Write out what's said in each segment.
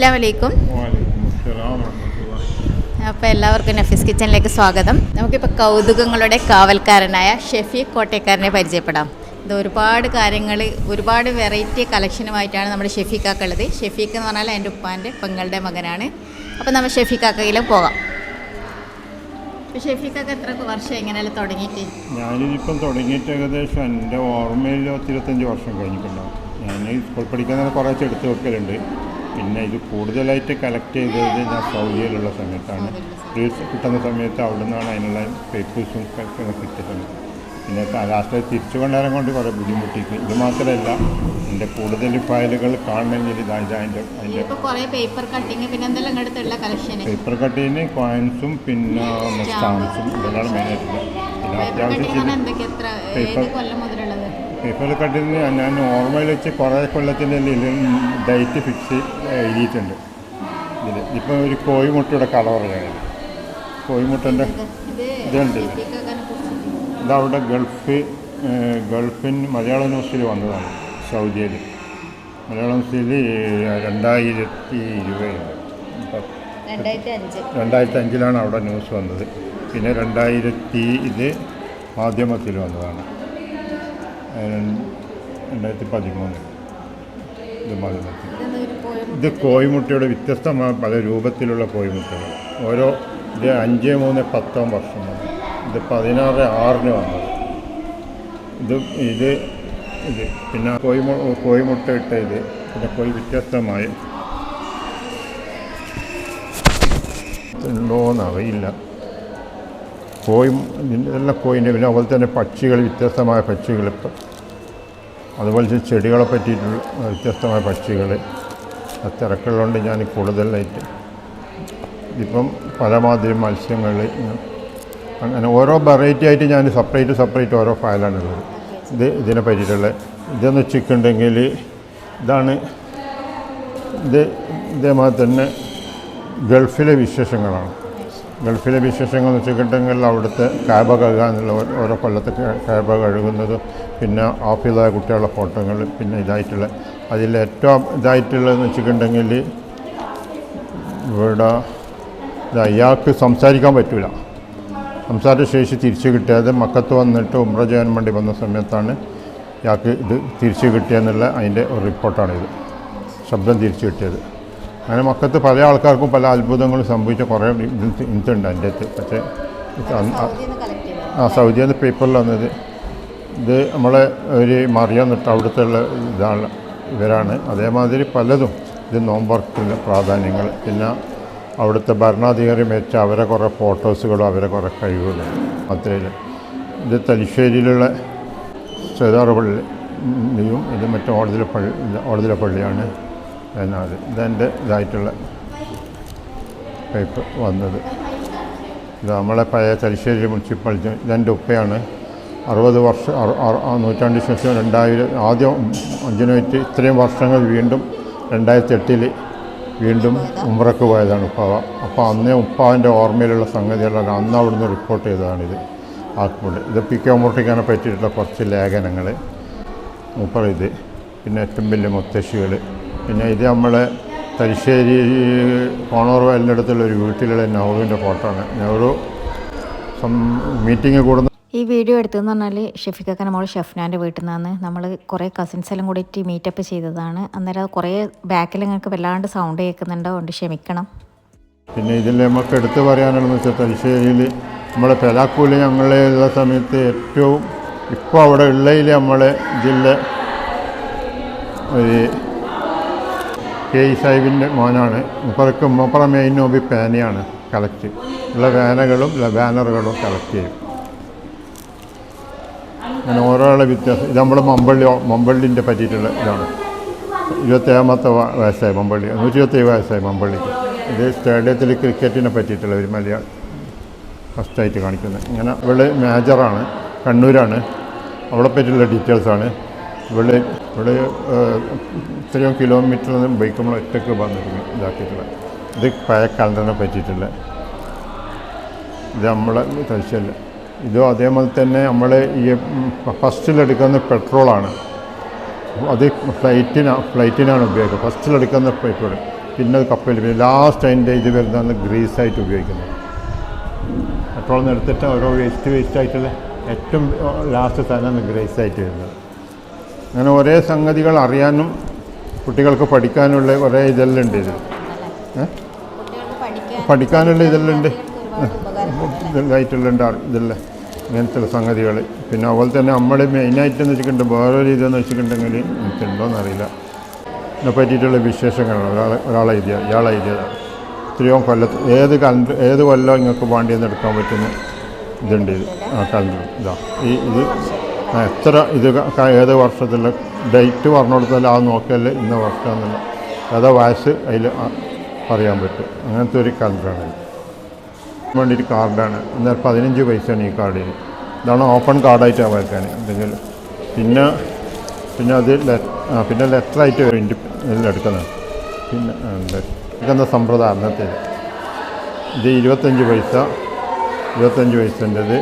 അസ്സാം വലൈക്കും വലൈക്കും അസ്സലാം വറഹ്മത്തുള്ളാഹി. അപ്പോൾ എല്ലാവർക്കും നഫീസ് കിച്ചണിലേക്ക് സ്വാഗതം. നമുക്കിപ്പോൾ കൗതുകങ്ങളുടെ കാവൽക്കാരനായ ഷെഫീഖ് കോട്ടയക്കാരനെ പരിചയപ്പെടാം. ഇത് ഒരുപാട് കാര്യങ്ങൾ ഒരുപാട് വെറൈറ്റി കളക്ഷനുമായിട്ടാണ് നമ്മുടെ ഷെഫീഖാക്ക ഉള്ളത് ഷെഫീഖ് എന്ന് പറഞ്ഞാൽ എന്റെ ഉപ്പാന്റെ പെങ്ങളുടെ മകനാണ്. അപ്പോൾ നമ്മൾ ഷെഫീഖാക്കയിലും പോകാം. ഷെഫീഖാക്ക എത്ര വർഷം എങ്ങനെയല്ല തുടങ്ങിയിട്ട്? ഞാനിപ്പം തുടങ്ങിയിട്ട് ഏകദേശം എന്റെ ഓർമ്മയിൽ ഇരുപത്തഞ്ച് വർഷം കഴിഞ്ഞിട്ടുണ്ടാവും. ഞാൻ സ്കൂൾ പഠിക്കാൻ കുറേ എടുത്ത് വെക്കലുണ്ട്. പിന്നെ ഇത് കൂടുതലായിട്ട് കളക്ട് ചെയ്തത് ഞാൻ സൗദിയിലുള്ള സമയത്താണ്. റീൽസ് കിട്ടുന്ന സമയത്ത് അവിടെ നിന്നാണ് അതിനുള്ള പേപ്പേഴ്സും കിട്ടിയിട്ടുണ്ട് പിന്നെ ലാസ്റ്റ് തിരിച്ചു കൊണ്ടുവരാൻ കൊണ്ട് കുറേ ബുദ്ധിമുട്ടിക്കും ഇത് മാത്രമല്ല എന്റെ കൂടുതൽ ഫയലുകൾ കാണണമെങ്കിൽ ഇതാ അതിന്റെ അതിന്റെ പേപ്പർ കട്ടിങ് പിന്നെ പേപ്പർ കോയിൻസും പിന്നെ സ്റ്റാമ്പ്സും ഇതെല്ലാം മെയിനായിട്ടുള്ള പിന്നെ അത്യാവശ്യം പേപ്പർ കട്ടിന് ഞാൻ ഓർമ്മയിൽ വെച്ച് കുറേ കൊല്ലത്തിന്റെ ഡേറ്റ് ഫിക്സ് എഴുതിയിട്ടുണ്ട്. ഇതിൽ ഇപ്പം ഒരു കോഴിമുട്ടയുടെ കട പറയാം കോഴിമുട്ടന്റെ ഇത് ഇതുണ്ട്. ഇതവിടെ ഗൾഫ് ഗൾഫിൻ മലയാള ന്യൂസിൽ വന്നതാണ് സൗദിയിൽ. മലയാള ന്യൂസിൽ രണ്ടായിരത്തി ഇരുപത്. രണ്ടായിരത്തി അഞ്ച് രണ്ടായിരത്തി അഞ്ചിലാണ് അവിടെ ന്യൂസ് വന്നത്. പിന്നെ രണ്ടായിരത്തി ഇത് മാധ്യമത്തിൽ വന്നതാണ്. രണ്ടായിരത്തി പതിമൂന്ന് ഇത്? ഇത് കോഴിമുട്ടയുടെ വ്യത്യസ്തമായ പല രൂപത്തിലുള്ള കോഴിമുട്ടകൾ. ഓരോ ഇത് അഞ്ച് മൂന്ന് പത്താം വർഷം വന്നു ഇത് പതിനാറ് ആറിന് വന്നത്. ഇത് ഇത് ഇത് പിന്നെ കോഴിമു കോഴിമുട്ട ഇട്ട ഇത് പിന്നെ കോഴി വ്യത്യസ്തമായ. ഉണ്ടോയെന്ന് അറിയില്ല എല്ലാ കോയിന്റെ പിന്നെ അതുപോലെ തന്നെ പക്ഷികൾ വ്യത്യസ്തമായ പക്ഷികൾ അതുപോലെ ചെടികളെ പറ്റിയിട്ടുള്ള വ്യത്യസ്തമായ പക്ഷികൾ. തിരക്കുള്ളതുകൊണ്ട് ഞാൻ കൂടുതലായിട്ട് ഇപ്പം പലമാതിരി മത്സ്യങ്ങൾ അങ്ങനെ ഓരോ വെറൈറ്റി ആയിട്ട് ഞാൻ സെപ്പറേറ്റ് സെപ്പറേറ്റ് ഓരോ ഫയലാണുള്ളത്. ഇത് ഇതിനെ പറ്റിയിട്ടുള്ള ഇതെന്ന് വെച്ചിട്ടുണ്ടെങ്കിൽ ഇതാണ് ഇത് ഇതേമാതിരി തന്നെ ഗൾഫിലെ വിശേഷങ്ങളാണ്. ഗൾഫിലെ വിശേഷങ്ങൾ എന്ന് വെച്ചിട്ടുണ്ടെങ്കിൽ അവിടുത്തെ കാബ കഴുകുക എന്നുള്ള ഓരോ- കൊല്ലത്തെ കാബ കഴുകുന്നതും. പിന്നെ ഓഫീസായ കുട്ടികളുടെ ഫോട്ടോകൾ പിന്നെ ഇതായിട്ടുള്ള അതിൽ ഏറ്റവും ഇതായിട്ടുള്ളതെന്ന് വെച്ചിട്ടുണ്ടെങ്കിൽ ഇവിടെ അയാൾക്ക് സംസാരിക്കാൻ പറ്റില്ല സംസാരശേഷി തിരിച്ചു കിട്ടിയത് മക്കത്ത് വന്നിട്ട് ഉമ്ര ചെയ്യാൻ വേണ്ടി വന്ന സമയത്താണ് ഇയാൾക്ക് ഇത് തിരിച്ചു കിട്ടിയെന്നുള്ള അതിന്റെ ഒരു റിപ്പോർട്ടാണിത്. ശബ്ദം തിരിച്ചു കിട്ടിയത്. അങ്ങനെ മക്കത്ത് പല ആൾക്കാർക്കും പല അത്ഭുതങ്ങളും സംഭവിച്ച കുറേ ഇത് ഇതുണ്ട് എന്റെ അടുത്ത് പക്ഷേ ആ- സൗദിയിൽ നിന്ന് പേപ്പറിൽ വന്നത് ഇത് നമ്മളെ ഒരു മറിയം നിട്ട് അവിടുത്തെ ഉള്ള ഇതാണ് ഇവരാണ്. അതേമാതിരി പലതും ഇത് നോമ്പർക്കുള്ള പ്രാധാന്യങ്ങൾ. പിന്നെ അവിടുത്തെ ഭരണാധികാരി മേച്ച അവരെ കുറേ ഫോട്ടോസുകളും അവരെ കുറേ കഴിവുകളും അത്രയും ഇത് തലശ്ശേരിയിലുള്ള ചേതാറ് പള്ളിയും ഇത് മറ്റേ ഓടതിലെ പള്ളി ഓടതിലെ പള്ളിയാണ്. എന്നാൽ ഇതെന്റെ ഇതായിട്ടുള്ള പൈപ്പ് വന്നത്. ഇത് നമ്മളെ പഴയ തലശ്ശേരി മുനിസിപ്പാലിറ്റി ഇതെന്റെ ഉപ്പയാണ്. അറുപത് വർഷം നൂറ്റാണ്ടിന് ശേഷം രണ്ടായിരം ആദ്യം അഞ്ചിനായിട്ട് ഇത്രയും വർഷങ്ങൾ വീണ്ടും രണ്ടായിരത്തി എട്ടിൽ വീണ്ടും ഉമ്രക്ക് പോയതാണ് ഉപ്പാവ. അപ്പോൾ അന്നേ ഉപ്പാവിന്റെ ഓർമ്മയിലുള്ള സംഗതികളാണ്. അന്ന് അവിടുന്ന് റിപ്പോർട്ട് ചെയ്തതാണിത്. ആക്കുമ്പോൾ ഇത് പി കെ മൂർട്ടിക്കാനെ പറ്റിയിട്ടുള്ള കുറച്ച് ലേഖനങ്ങൾ മൂപ്പർ ഇത് പിന്നെ ഏറ്റവും വലിയ മുത്തശ്ശികൾ പിന്നെ ഇത് നമ്മളെ തലശ്ശേരി കോണോർ വയലിന്റെ അടുത്തുള്ള ഒരു വീട്ടിലുള്ള നെഹ്റുവിന്റെ ഫോട്ടോ ആണ് നെഹ്റു മീറ്റിംഗ് കൂടുന്ന ഈ വീഡിയോ എടുത്തതെന്ന് പറഞ്ഞാൽ ഷെഫിക്കൊക്കെ നമ്മൾ ഷെഫ്നാന്റെ വീട്ടിൽ നിന്നാണ്. നമ്മൾ കുറേ കസിൻസ് എല്ലാം കൂടിയിട്ട് മീറ്റപ്പ് ചെയ്തതാണ്. അന്നേരം അത് കുറേ ബാക്കിൽ നിങ്ങൾക്ക് വല്ലാണ്ട് സൗണ്ട് കേൾക്കുന്നുണ്ടോ അതുകൊണ്ട് ക്ഷമിക്കണം. പിന്നെ ഇതിൽ നമുക്ക് എടുത്തു പറയാനുള്ളതെന്ന് വെച്ചാൽ തലശ്ശേരിയിൽ നമ്മളെ പെലാക്കൂൽ ഞങ്ങളെ ഉള്ള സമയത്ത് ഏറ്റവും ഇപ്പോൾ അവിടെ ഉള്ളതിൽ നമ്മളെ ജില്ല ഒരു കെ ഇ സാഹിബിന്റെ മോനാണ്. മുപ്പറക്ക് മുപ്പറ മെയിൻ നോബി പേനയാണ് കളക്ട്. ഉള്ള പേനകളും ബാനറുകളും കളക്ട് ചെയ്യും. അങ്ങനെ ഓരോയുള്ള വ്യത്യാസം. ഇത് നമ്മൾ മമ്പള്ളി മമ്പള്ളിന്റെ പറ്റിയിട്ടുള്ള ഇതാണ്. ഇരുപത്തേഴാമത്തെ വയസ്സായി മമ്പള്ളി. നൂറ്റി ഇരുപത്തേഴ് വയസ്സായി മമ്പള്ളിക്ക് ഇത് സ്റ്റേഡിയത്തിൽ ക്രിക്കറ്റിനെ പറ്റിയിട്ടുള്ള ഒരു മലയാളം ഫസ്റ്റായിട്ട് കാണിക്കുന്നത്. ഇങ്ങനെ ഇവൾ മേജറാണ് കണ്ണൂരാണ്. അവളെ പറ്റിയുള്ള ഡീറ്റെയിൽസാണ് ഇവിടെ ഏഹ്, ഇത്രയും കിലോമീറ്റർ ബൈക്ക് നമ്മൾ ഒറ്റയ്ക്ക് വന്നിരിക്കും ഇതാക്കിയിട്ടുള്ള ഇത് പഴയ കലണ്ടറിനെ പറ്റിയിട്ടുള്ള ഇത് നമ്മളെ തയ്ച്ചല്ല ഇതും അതേപോലെ തന്നെ നമ്മൾ ഈ ഫസ്റ്റിലെടുക്കുന്ന പെട്രോളാണ്. അത് ഫ്ലൈറ്റിനാണ് ഫ്ലൈറ്റിനാണ് ഉപയോഗിക്കുക ഫസ്റ്റിലെടുക്കുന്ന പെട്രോൾ പിന്നെ അത് കപ്പയിൽ പിന്നെ ലാസ്റ്റ് അതിന്റെ ഇത് വരുന്നതാണ് ഗ്രീസായിട്ട് ഉപയോഗിക്കുന്നത്. പെട്രോൾ നിന്ന് എടുത്തിട്ട് ഓരോ വേസ്റ്റ് വേസ്റ്റ് ആയിട്ടുള്ള ഏറ്റവും ലാസ്റ്റ് സാധനമാണ് ഗ്രീസായിട്ട് വരുന്നത്. അങ്ങനെ ഒരേ സംഗതികൾ അറിയാനും കുട്ടികൾക്ക് പഠിക്കാനുള്ള ഒരേ ഇതെല്ലാം ഉണ്ട് ഇത്? പഠിക്കാനുള്ള ഇതെല്ലാം ഉണ്ട് ഇതായിട്ടുള്ള ഇതല്ലേ. ഇങ്ങനത്തെ സംഗതികൾ. പിന്നെ അതുപോലെ തന്നെ നമ്മൾ മെയിനായിട്ട് എന്ന് വെച്ചിട്ടുണ്ട് വേറൊരു ഇതെന്ന് വെച്ചിട്ടുണ്ടെങ്കിൽ എനിക്കുണ്ടോയെന്ന് എന്നറിയില്ല ഇതിനെ പറ്റിയിട്ടുള്ള വിശേഷങ്ങളാണ് ഒരാൾ ഒരാളെ എഴുതിയ ഇയാളെ എഴുതിയതാണ് എത്രയോ കൊല്ലത്ത് ഏത് കലണ്ടർ ഏത് കൊല്ലം നിങ്ങൾക്ക് വേണ്ടിയെന്ന് എടുക്കാൻ പറ്റുന്ന ഇതുണ്ട് ഇത്. ആ കലണ്ടർ. ഇതാ. ഈ ഇത് എത്ര ഇത് ഏത് വർഷത്തിലെ ഡേറ്റ് പറഞ്ഞു കൊടുത്താൽ ആ നോക്കിയാലേ ഇന്ന വർഷമെന്നില്ല ഏതാ വയസ്സ് അതിൽ പറയാൻ പറ്റും. അങ്ങനത്തെ ഒരു കലണ്ടറാണ് വേണ്ടി ഒരു കാർഡാണ്. എന്നാൽ പതിനഞ്ച് പൈസയാണ് ഈ കാർഡിൽ. ഇതാണ് ഓപ്പൺ കാർഡായിട്ട് വയ്ക്കാൻ. അല്ലെങ്കിൽ പിന്നെ പിന്നെ അത് പിന്നെ ലെറ്ററായിട്ട് ഇതിൽ എടുക്കുന്നത്. പിന്നെ. ഇതെന്താ സമ്പ്രദായം അന്നത്തെ ഇത് ഇരുപത്തഞ്ച് പൈസ. ഇരുപത്തഞ്ച് പൈസന്റെത്.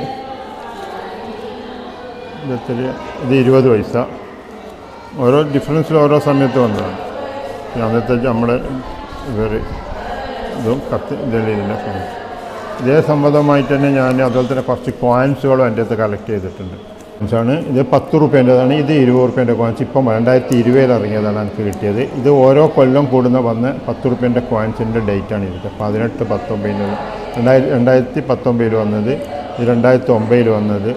ഇരുപത്തിൽ ഇത് ഇരുപത് പൈസ. ഓരോ ഡിഫറൻസിൽ ഓരോ സമയത്ത് വന്നതാണ് അന്നത്തെ നമ്മുടെ ഇവർ ഇതും കത്ത് ഇതിന്റെ സമയത്ത് ഇതേ സംബന്ധമായിട്ട് തന്നെ ഞാൻ അതുപോലെ തന്നെ കുറച്ച് കോയിൻസുകളും എന്റെ അടുത്ത് കളക്ട് ചെയ്തിട്ടുണ്ട്. ആണ്. ഇത് പത്ത് റുപ്യേന്റെതാണ്. ഇത് ഇരുപത് റുപ്യേന്റെ കോയിൻസ് ഇപ്പം രണ്ടായിരത്തി ഇരുപതിൽ ഇറങ്ങിയതാണ് എനിക്ക് കിട്ടിയത്. ഇത് ഓരോ കൊല്ലം കൂടുന്ന വന്ന് പത്ത് റുപ്യേന്റെ കോയിൻസിന്റെ ഡേറ്റാണ് ഇത്. പതിനെട്ട് പത്തൊമ്പതിൽ രണ്ടായിരത്തി രണ്ടായിരത്തി പത്തൊമ്പതിൽ വന്നത്. ഇത് രണ്ടായിരത്തി ഒമ്പതിൽ വന്നത്.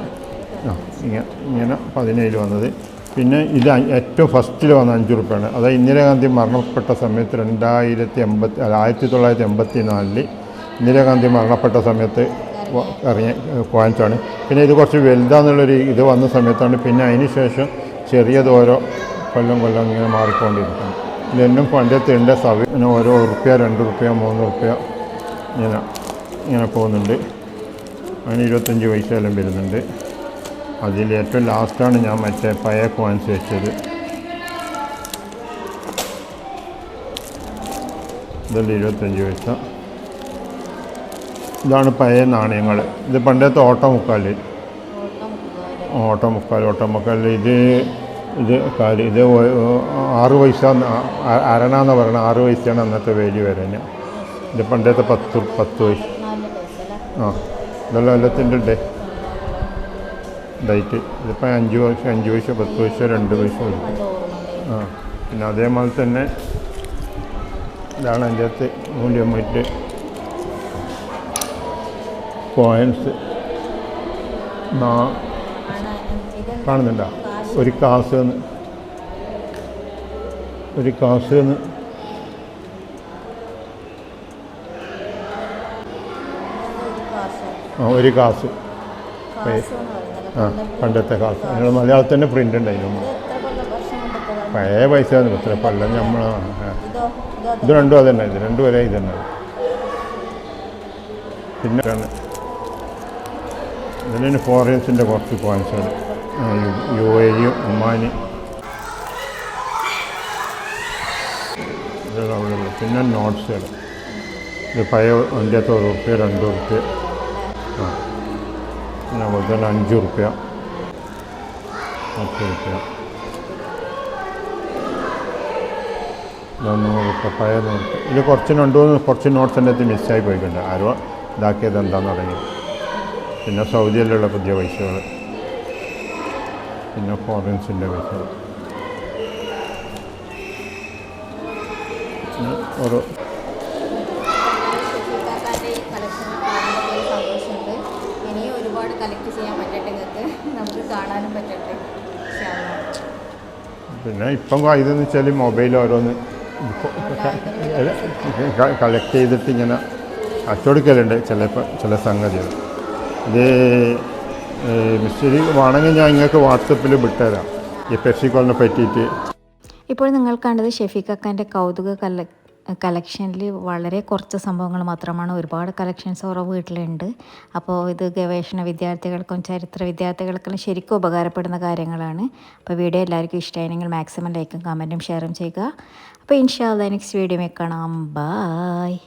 ആ. ഇങ്ങനെ പതിനേഴ് വന്നത്. പിന്നെ ഇത് ഏറ്റവും ഫസ്റ്റിൽ വന്ന അഞ്ച് റുപ്യാണ് അതായത് ഇന്ദിരാഗാന്ധി മരണപ്പെട്ട സമയത്ത് രണ്ടായിരത്തി എൺപത്തി അല്ല ആയിരത്തി തൊള്ളായിരത്തി എൺപത്തി നാലിൽ ഇന്ദിരാഗാന്ധി മരണപ്പെട്ട സമയത്ത് ഇറങ്ങിയ കോയിൻസാണ് പിന്നെ ഇത് കുറച്ച് വലുതാന്നുള്ളൊരു ഇത് വന്ന സമയത്താണ് പിന്നെ അതിന് ശേഷം ചെറിയതോരോ കൊല്ലം കൊല്ലം ഇങ്ങനെ മാറിക്കൊണ്ടിരിക്കുന്നു. ഇതെന്നും പണ്ടത്തെ സവി ഇങ്ങനെ ഓരോ ഉറുപ്പ്യ രണ്ട് റുപ്യ മൂന്ന് റുപ്യ ഇങ്ങനെ ഇങ്ങനെ പോകുന്നുണ്ട്. അതിന് ഇരുപത്തഞ്ച് പൈസ എല്ലാം വരുന്നുണ്ട്. അതിൽ ഏറ്റവും ലാസ്റ്റാണ് ഞാൻ മറ്റേ പഴയ കോയിൻസ് വെച്ചത്. ഇതല്ല ഇരുപത്തഞ്ച് പൈസ. ഇതാണ് പഴയ നാണയങ്ങൾ. ഇത് പണ്ടത്തെ ഓട്ടമുക്കാൽ. ഓട്ടമുക്കാൽ. ഓട്ടമുക്കാൽ ഇത് ഇത് കാൽ ഇത് ആറ് പൈസ എന്ന് ആ- അരണ എന്ന് പറയണ ആറ് പൈസയാണ് അന്നത്തെ വേലി വരുന്നത്. ഇത് പണ്ടത്തെ പത്ത് പത്ത് പൈസ. ആ ഇതെല്ലാം എല്ലാത്തിന്റെ ഉണ്ട് ഡേറ്റ് ഇതിപ്പോൾ അഞ്ച് വർഷം അഞ്ച് പൈസ പത്ത് പൈസ രണ്ട് കൊടുക്കും ആ പിന്നെ അതേമാതിരി തന്നെ ഇതാണ് അതിന്റെ അകത്ത് മൂല്യമായിട്ട് കോയിൻസ് കാണുന്നുണ്ടോ? ഒരു കാസ് എന്ന്. ഒരു കാസ് എന്ന്. ആ ഒരു കാസ്. ആ പണ്ടത്തെ കാലത്ത്. ഞങ്ങൾ മലയാളത്തിൽ തന്നെ പ്രിന്റ് ഉണ്ടായിരുന്നു പഴയ പൈസ ഇത്ര പല്ല നമ്മൾ ഇത് രണ്ടും അത്. തന്നെ ഇത് രണ്ടും ഒരേ ഇത് തന്നെ. പിന്നെ ഇതിന് ഫോറിൻസിന്റെ കുറച്ച് കോയിൻസുകൾ യു എ ഒമാനി. ഉള്ളു. പിന്നെ നോട്ട്സുകൾ ഇത് പഴയ അഞ്ചത്തെ ഒരു റുപ്യ രണ്ട് റുപ്യ ആ. പിന്നെ അതുപോലെ തന്നെ അഞ്ച് റുപ്യ പത്ത് റുപ്യ നൂറ് റുപ്യ പഴയ നോട്ട് ഇത് കുറച്ച് രണ്ട് മൂന്ന് കുറച്ച് നോട്ട്സ് എന്റെ അടുത്ത് മിസ്സായി പോയിട്ടുണ്ട്. ആരോ ഇതാക്കിയത് എന്താണെന്ന് തുടങ്ങി പിന്നെ സൗദിയിലുള്ള പുതിയ പൈസകൾ പിന്നെ ഫോറിൻസിന്റെ പിന്നെ ഓരോ ഒരുപാട് കളക്ട് ചെയ്യാൻ പറ്റട്ടെ നിങ്ങൾക്ക്? നമുക്ക് കാണാനും പറ്റട്ടെ. പിന്നെ ഇപ്പം ഇതെന്ന് വെച്ചാൽ മൊബൈൽ ഓരോന്ന് കളക്ട് ചെയ്തിട്ട് ഇങ്ങനെ അച്ചടിക്കലുണ്ട് ചിലപ്പോൾ ചില സംഗതികൾ. ഇത് മിസ്റ്ററി വേണമെങ്കിൽ ഞാൻ നിങ്ങൾക്ക് വാട്സപ്പിൽ വിട്ടുതരാം ഈ പെപ്സിക്കോളിനെ പറ്റിയിട്ട്. ഇപ്പോൾ നിങ്ങൾ കണ്ടത് ഷെഫീഖ് അക്കാന്റെ കൗതുക കല കളക്ഷനിൽ വളരെ കുറച്ച് സംഭവങ്ങൾ മാത്രമാണ്. ഒരുപാട് കളക്ഷൻസ് ഓരോ വീട്ടിലുണ്ട്. അപ്പോൾ ഇത് ഗവേഷണ വിദ്യാർത്ഥികൾക്കും ചരിത്ര വിദ്യാർത്ഥികൾക്കും ശരിക്കും ഉപകാരപ്പെടുന്ന കാര്യങ്ങളാണ്. അപ്പോൾ വീഡിയോ എല്ലാവർക്കും ഇഷ്ടമായിരുന്നെങ്കിൽ മാക്സിമം ലൈക്കും കമന്റും ഷെയറും ചെയ്യുക. അപ്പോൾ ഇൻഷാല്ല നെക്സ്റ്റ് വീഡിയോ കാണാം. ബായ്